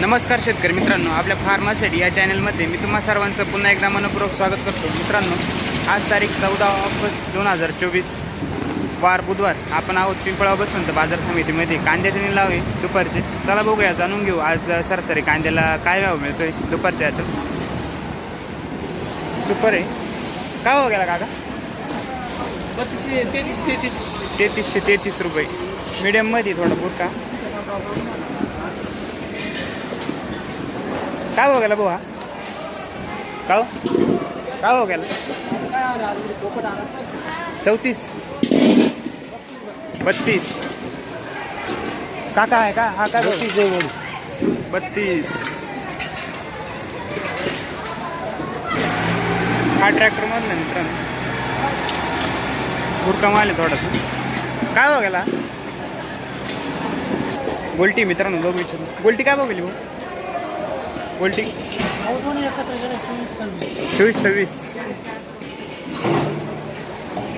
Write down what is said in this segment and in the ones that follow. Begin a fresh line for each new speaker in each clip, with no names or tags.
नमस्कार शेतकरी मित्रांनो आपल्या फार्मासिटी या चॅनलमध्ये मी तुम्हा सर्वांचं पुन्हा एकदा मनपूर्वक स्वागत करतो. मित्रांनो आज तारीख चौदा ऑगस्ट दोन हजार चोवीस वार बुधवार. आपण आहोत पिंपळा बसवंत बाजार समितीमध्ये. कांद्याचे निलाव आहे दुपारचे. चला बघूया जाणून घेऊ आज सरासरी कांद्याला काय भाव मिळतोय दुपारच्या याच्यात. सुपर आहे. काय हो गेला काका?
बत्तीसशे तेहतीस.
तेहतीसशे तेहतीस रुपये. मीडियममध्ये थोडा बुटका काय हो गेला बुवा? का हो? काय हो गेला? चौतीस. बत्तीस. काका आहे का? हा काय भाव? बत्तीस हा ट्रॅक्टर मधला मित्रांनो. माल आहे थोडासा. काय गेला? गोल्टी मित्रांनो बघू इच्छितो गोल्टी काय बघली भाऊ गोल्टी चोवीस सव्वीस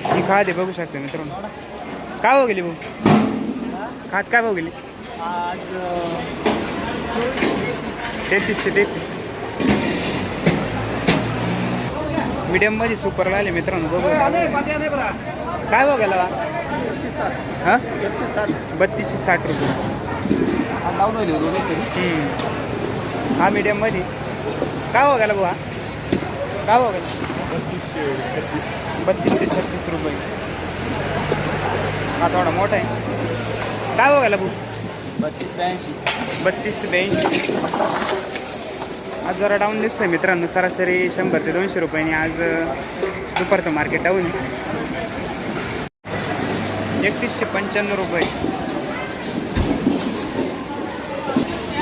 ही खात आहे बघू शकता मित्रांनो. काय भाव गेली भाऊ? खात काय भाव गेली? तेहतीसशे तेहतीस मीडियममध्ये सुपर आले मित्रांनो बघू. काय गेला? हा? बत्तीसशे साठ रुपये. हा मीडियममध्ये. काय हो गेला बुवा? काय हो गेला? बत्तीसशे छत्तीस रुपये. हा थोडा मोठा आहे. काय हो गेला भाऊ
बत्तीस ब्याऐंशी.
बत्तीस ब्याऐंशी. आज जरा डाऊन दिसतोय मित्रांनो सरासरी शंभर ते दोनशे रुपयांनी आज दुपारचं मार्केट डाऊन एकतीसशे पंच्याण्णव रुपये.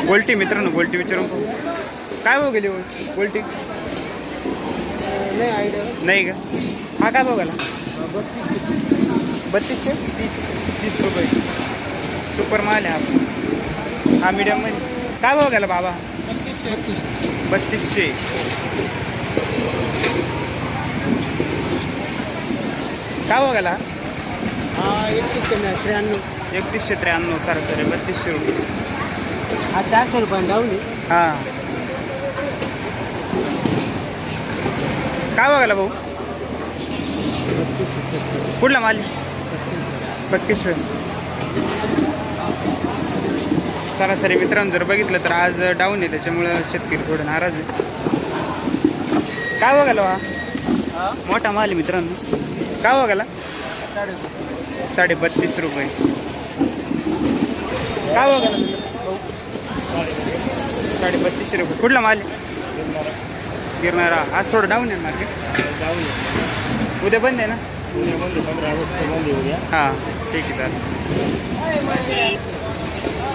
गोल्टी मित्रांनो गोल्टी विचारून पाहू. काय भाव गेली हो? गोल्टी?
नाही आयडिया
नाही का? हा काय भाव गेला?
बत्तीसशे?
तीस तीस रुपये. सुपर माल आहे हा हा मीडियममध्ये काय भाव गेला बाबा?
बत्तीसशे. बत्तीस
बत्तीसशे काय भाव गेला?
एकतीसशे त्र्याण्णव.
एकतीसशे त्र्याण्णव सरासरी बत्तीसशे रुपये.
हा चारशे रुपये डाऊन
हां. काय बघायला भाऊ? कुठला माल? पचकेश्वर. सरासरी मित्रांनो जर बघितलं तर आज डाऊन आहे त्याच्यामुळं शेतकरी थोडं नाराज आहे. काय बघायला वा
हा?
मोठा माल आहे मित्रांनो. काय बघायला?
साडे
साडे बत्तीस रुपये. काय बघायला? साडे बत्तीसशे रुपये. कुठला माल आहे? गिरणारा आज थोडं डाऊन आहे मार्केट
डाऊन
उद्या बंद आहे ना?
पंधरा ऑगस्ट बंद उद्या
हां ठीक आहे चालेल.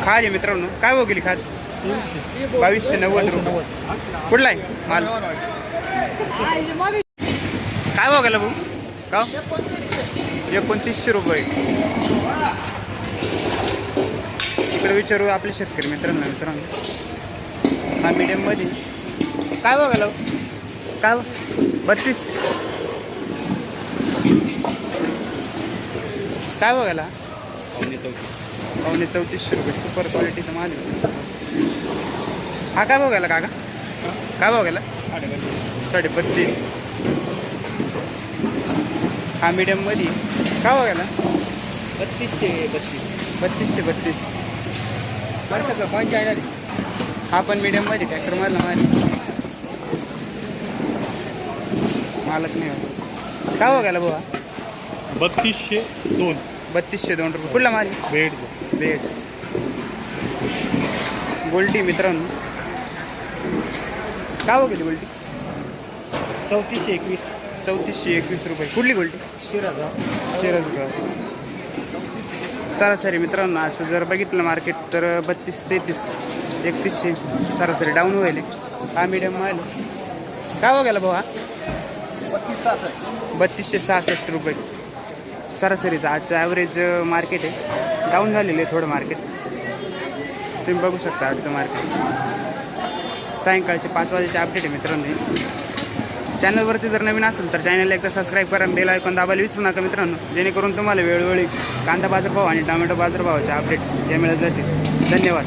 खाली आहे मित्रांनो. काय भाव गेली खाद बावीसशे नव्वद रुपये. कुठला आहे माल? काय हो गेला भाऊ? का? एकोणतीसशे रुपये. इकडे विचारू आपले शेतकरी मित्रांना मित्रांनो. हा मीडियममध्ये काय हो? काय? बत्तीस. काय भाव गेला पावणे चौतीसशे रुपये. सुपर क्वालिटीचा माल हा काय गेला काका? काय भाव गेला साडे बत्तीस हा मीडियममध्ये काय गेला
बत्तीसशे बत्तीस.
बत्तीसशे बत्तीस.
वर्षाचा पंचायत
हा पण मीडियममध्ये ट्रॅक्टरमधला माल. आहे. मालक नाही. काय भाव गेला हा?
बत्तीसशे दोन.
बत्तीसशे दोन रुपये. कुठला आहे?
बेड.
बेड. गोल्टी मित्रांनो. काय हो गेली गोल्टी
चौतीसशे एकवीस.
चौतीसशे एकवीस रुपये. कुठली गोल्टी
शिराजा
शिरसगाव. सरासरी मित्रांनो आजचं जर बघितलं मार्केट तर बत्तीस तेहतीस. एकतीसशे सरासरी डाऊन होईल. हा मिडियम माल काय हो गेला भाऊ हा बत्तीसशे सहासष्ट रुपये. सरासरीचं. आजचं ॲव्हरेज मार्केट आहे. डाऊन झालेलं आहे थोडं मार्केट तुम्ही बघू शकता आजचं मार्केट सायंकाळचे पाच वाजेचे अपडेट आहे मित्रांनो. चॅनलवरती जर नवीन असेल तर चॅनलला एकदा सबस्क्राईब करा बेल ऐकून दाबायला विसरू नका मित्रांनो. जेणेकरून तुम्हाला वेळोवेळी कांदा बाजारभाव आणि टोमॅटो बाजारभावाचे अपडेट या मिळत जातील. धन्यवाद.